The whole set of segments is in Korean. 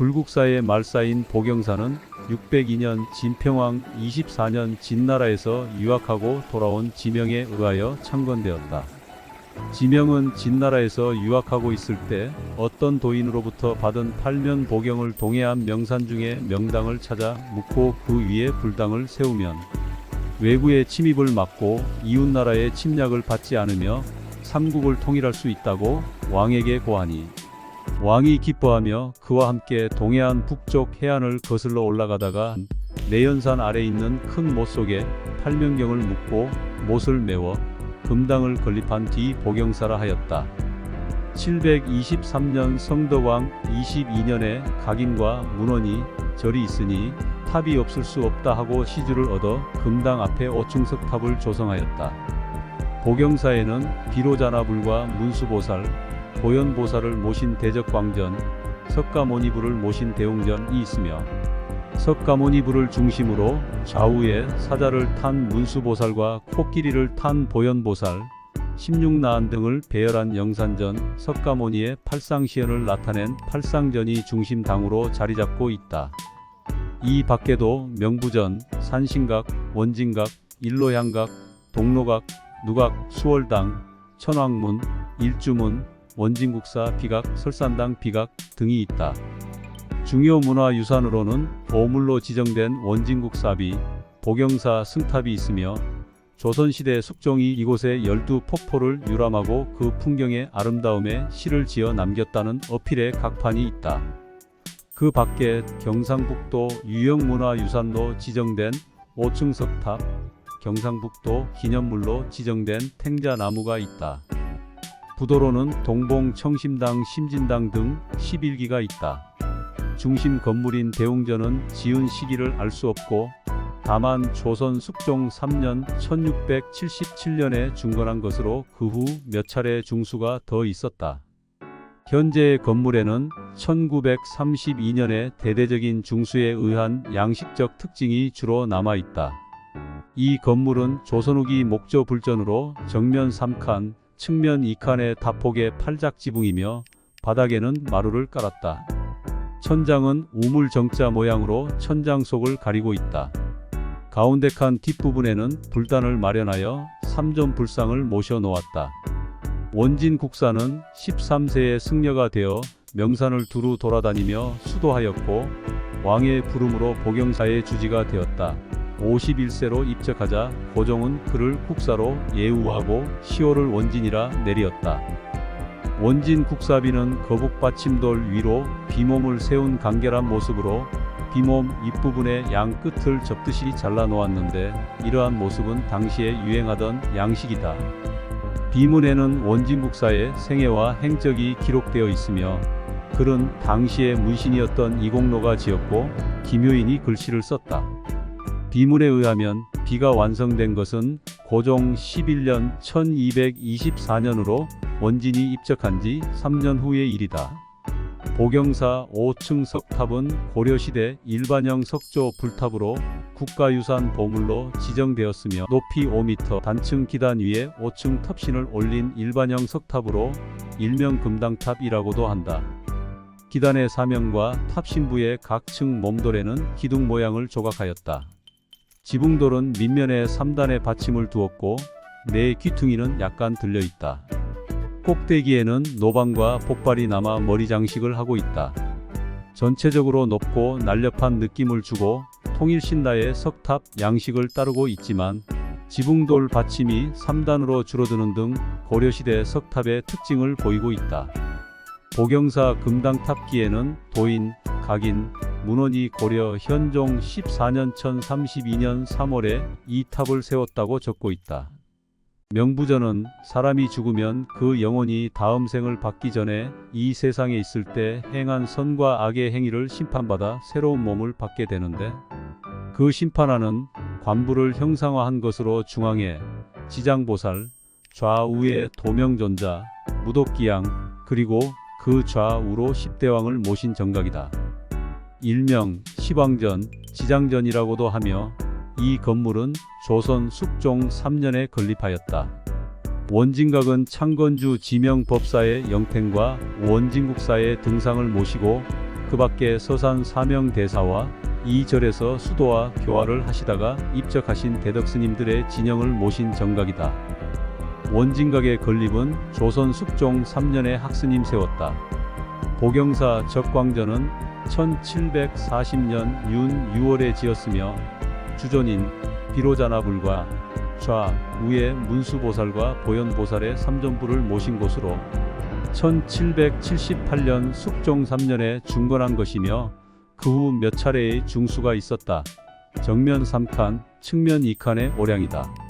불국사의 말사인 보경사는 602년 진평왕 24년 진나라에서 유학하고 돌아온 지명에 의하여 창건되었다. 지명은 진나라에서 유학하고 있을 때 어떤 도인으로부터 받은 팔면 보경을 동해안 명산 중에 명당을 찾아 묻고 그 위에 불당을 세우면 외구의 침입을 막고 이웃나라의 침략을 받지 않으며 삼국을 통일할 수 있다고 왕에게 고하니 왕이 기뻐하며 그와 함께 동해안 북쪽 해안을 거슬러 올라가다가 내연산 아래 있는 큰 못 속에 팔명경을 묻고 못을 메워 금당을 건립한 뒤 복영사라 하였다. 723년 성덕왕 22년에 각인과 문원이 절이 있으니 탑이 없을 수 없다 하고 시주를 얻어 금당 앞에 5층석 탑을 조성하였다. 복영사에는 비로자나불과 문수보살, 보현보살을 모신 대적광전, 석가모니불을 모신 대웅전이 있으며 석가모니불을 중심으로 좌우에 사자를 탄 문수보살과 코끼리를 탄 보현보살, 16나안 등을 배열한 영산전, 석가모니의 팔상시연을 나타낸 팔상전이 중심당으로 자리잡고 있다. 이 밖에도 명부전, 산신각, 원진각, 일로향각, 동로각, 누각, 수월당, 천왕문, 일주문, 원진국사 비각, 설산당 비각 등이 있다. 중요 문화유산으로는 보물로 지정된 원진국사비, 복영사 승탑이 있으며 조선시대 숙종이 이곳에 열두 폭포를 유람하고 그 풍경의 아름다움에 시를 지어 남겼다는 어필의 각판이 있다. 그 밖에 경상북도 유형문화유산로 지정된 5층 석탑, 경상북도 기념물로 지정된 탱자나무가 있다. 부도로는 동봉 청심당 심진당 등 11기가 있다. 중심 건물인 대웅전은 지은 시기를 알 수 없고 다만 조선 숙종 3년 1677년에 중건한 것으로 그 후 몇 차례 중수가 더 있었다. 현재의 건물에는 1932년에 대대적인 중수에 의한 양식적 특징이 주로 남아 있다. 이 건물은 조선 후기 목조 불전으로 정면 3칸, 측면 2칸의 다폭의 팔작 지붕이며 바닥에는 마루를 깔았다. 천장은 우물 정자 모양으로 천장 속을 가리고 있다. 가운데 칸 뒷부분에는 불단을 마련하여 3점 불상을 모셔 놓았다. 원진 국사는 13세의 승려가 되어 명산을 두루 돌아다니며 수도하였고 왕의 부름으로 복영사의 주지가 되었다. 51세로 입적하자 고종은 그를 국사로 예우하고 시호를 원진이라 내리었다. 원진 국사비는 거북 받침돌 위로 비몸을 세운 간결한 모습으로 비몸 입부분의 양 끝을 접듯이 잘라 놓았는데 이러한 모습은 당시에 유행하던 양식이다. 비문에는 원진 국사의 생애와 행적이 기록되어 있으며 글은 당시의 문신이었던 이공로가 지었고 김효인이 글씨를 썼다. 비문에 의하면 비가 완성된 것은 고종 11년 1224년으로 원진이 입적한 지 3년 후의 일이다. 보경사 5층 석탑은 고려시대 일반형 석조 불탑으로 국가유산 보물로 지정되었으며 높이 5m 단층 기단 위에 5층 탑신을 올린 일반형 석탑으로 일명 금당탑이라고도 한다. 기단의 사명과 탑신부의 각층 몸돌에는 기둥 모양을 조각하였다. 지붕돌은 밑면에 3단의 받침을 두었고 내 귀퉁이는 약간 들려 있다. 꼭대기에는 노방과 폭발이 남아 머리 장식을 하고 있다. 전체적으로 높고 날렵한 느낌을 주고 통일신라의 석탑 양식을 따르고 있지만 지붕돌 받침이 3단으로 줄어드는 등 고려시대 석탑의 특징을 보이고 있다. 보경사 금당탑기에는 도인, 각인, 문원이 고려 현종 14년 1032년 3월에 이 탑을 세웠다고 적고 있다. 명부전은 사람이 죽으면 그 영혼이 다음 생을 받기 전에 이 세상에 있을 때 행한 선과 악의 행위를 심판받아 새로운 몸을 받게 되는데 그 심판하는 관부를 형상화한 것으로 중앙에 지장보살, 좌우에 도명존자, 무독기양, 그리고 그 좌우로 십대왕을 모신 정각이다. 일명 시방전, 지장전이라고도 하며 이 건물은 조선 숙종 3년에 건립하였다. 원진각은 창건주 지명법사의 영탱과 원진국사의 등상을 모시고 그 밖에 서산 사명 대사와 이 절에서 수도와 교화를 하시다가 입적하신 대덕스님들의 진영을 모신 정각이다. 원진각의 건립은 조선 숙종 3년에 학스님 세웠다. 보경사 적광전은 1740년 윤 6월에 지었으며 주존인 비로자나 불과 좌, 우의 문수보살과 보현보살의 삼전부를 모신 곳으로 1778년 숙종 3년에 중건한 것이며 그 후 몇 차례의 중수가 있었다. 정면 3칸, 측면 2칸의 오량이다.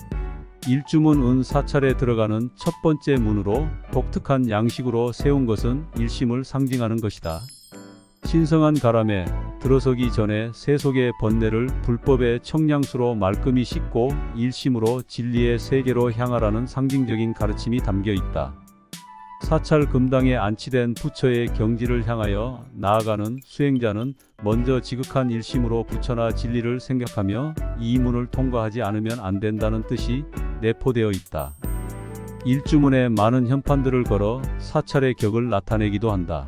일주문 은 사찰에 들어가는 첫 번째 문으로 독특한 양식으로 세운 것은 일심을 상징하는 것이다. 신성한 가람에 들어서기 전에 세속의 번뇌를 불법의 청량수로 말끔히 씻고 일심으로 진리의 세계로 향하라는 상징적인 가르침이 담겨 있다. 사찰 금당에 안치된 부처의 경지를 향하여 나아가는 수행자는 먼저 지극한 일심으로 부처나 진리를 생각하며 이 문을 통과하지 않으면 안 된다는 뜻이 내포되어 있다. 일주문에 많은 현판들을 걸어 사찰의 격을 나타내기도 한다.